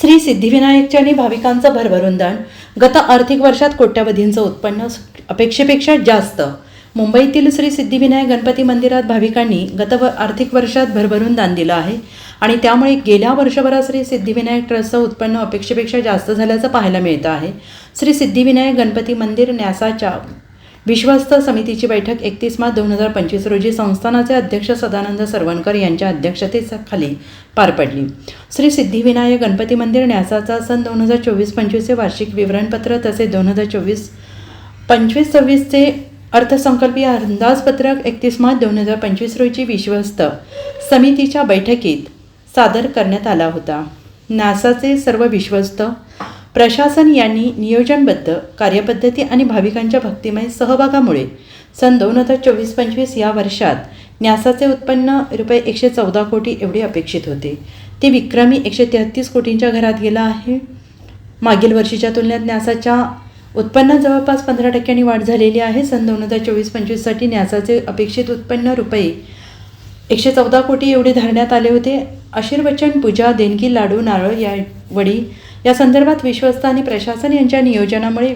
श्री सिद्धिविनायकच्यानी भाविकांचं भरभरून दान गत आर्थिक वर्षात कोट्यावधींचं उत्पन्न अपेक्षेपेक्षा जास्त. मुंबईतील श्री सिद्धिविनायक गणपती मंदिरात भाविकांनी गत व आर्थिक वर्षात भरभरून दान दिलं आहे आणि त्यामुळे गेल्या वर्षभरात श्री सिद्धिविनायक ट्रस्टचं उत्पन्न अपेक्षेपेक्षा जास्त झाल्याचं पाहायला मिळतं आहे. श्री सिद्धिविनायक गणपती मंदिर न्यासाच्या विश्वस्त समितीची बैठक एकतीस मार्च दोन हजार पंचवीस रोजी संस्थानाचे अध्यक्ष सदानंद सरवणकर यांच्या अध्यक्षतेखाली पार पडली. श्री सिद्धिविनायक गणपती मंदिर न्यासाचा सन दोन हजार चोवीस पंचवीसचे वार्षिक विवरणपत्र तसेच दोन हजार चोवीस पंचवीस सव्वीसचे अर्थसंकल्पीय अंदाजपत्रक एकतीस मार्च दोन हजार पंचवीस रोजी विश्वस्त समितीच्या बैठकीत सादर करण्यात आला होता. नासाचे सर्व विश्वस्त प्रशासन यांनी नियोजनबद्ध कार्यपद्धती आणि भाविकांच्या भक्तिमय सहभागामुळे सन दोन हजार चोवीस पंचवीस या वर्षात न्यासाचे उत्पन्न रुपये एकशे चौदा कोटी एवढे अपेक्षित होते. ते विक्रमी एकशे तेहतीस कोटींच्या घरात गेलं आहे. मागील वर्षीच्या तुलनेत न्यासाच्या उत्पन्नात जवळपास पंधरा टक्क्यांनी वाढ झालेली आहे. सन दोन हजार चोवीस पंचवीससाठी न्यासाचे अपेक्षित उत्पन्न रुपये एकशे चौदा कोटी एवढे धरण्यात आले होते. आशीर्वचन पूजा देणगी लाडू नारळ या वडी या संदर्भात विश्वस्त आणि प्रशासन यांच्या नियोजनामुळे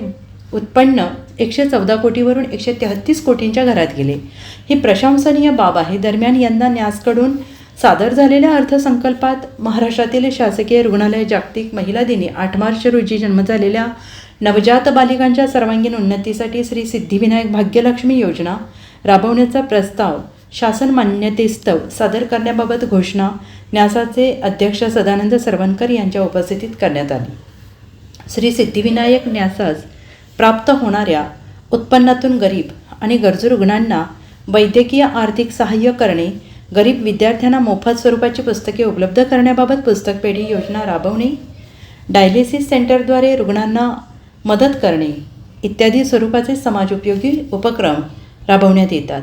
उत्पन्न एकशे चौदा कोटीवरून एकशे तेहत्तीस कोटींच्या घरात गेले. ही प्रशंसनीय बाब आहे. दरम्यान यंदा न्यासकडून सादर झालेल्या अर्थसंकल्पात महाराष्ट्रातील शासकीय रुग्णालय जागतिक महिला दिनी आठ मार्च रोजी जन्म झालेल्या नवजात बालिकांच्या सर्वांगीण उन्नतीसाठी श्री सिद्धिविनायक भाग्यलक्ष्मी योजना राबवण्याचा प्रस्ताव शासन मान्यतेस्तव सादर करण्याबाबत घोषणा न्यासाचे अध्यक्ष सदानंद सरवणकर यांच्या उपस्थितीत करण्यात आली. श्री सिद्धिविनायक न्यासास प्राप्त होणाऱ्या उत्पन्नातून गरीब आणि गरजू रुग्णांना वैद्यकीय आर्थिक सहाय्य करणे गरीब विद्यार्थ्यांना मोफत स्वरूपाची पुस्तके उपलब्ध करण्याबाबत पुस्तक पेढी योजना राबवणे डायलिसिस सेंटरद्वारे रुग्णांना मदत करणे इत्यादी स्वरूपाचे समाजोपयोगी उपक्रम राबवण्यात येतात.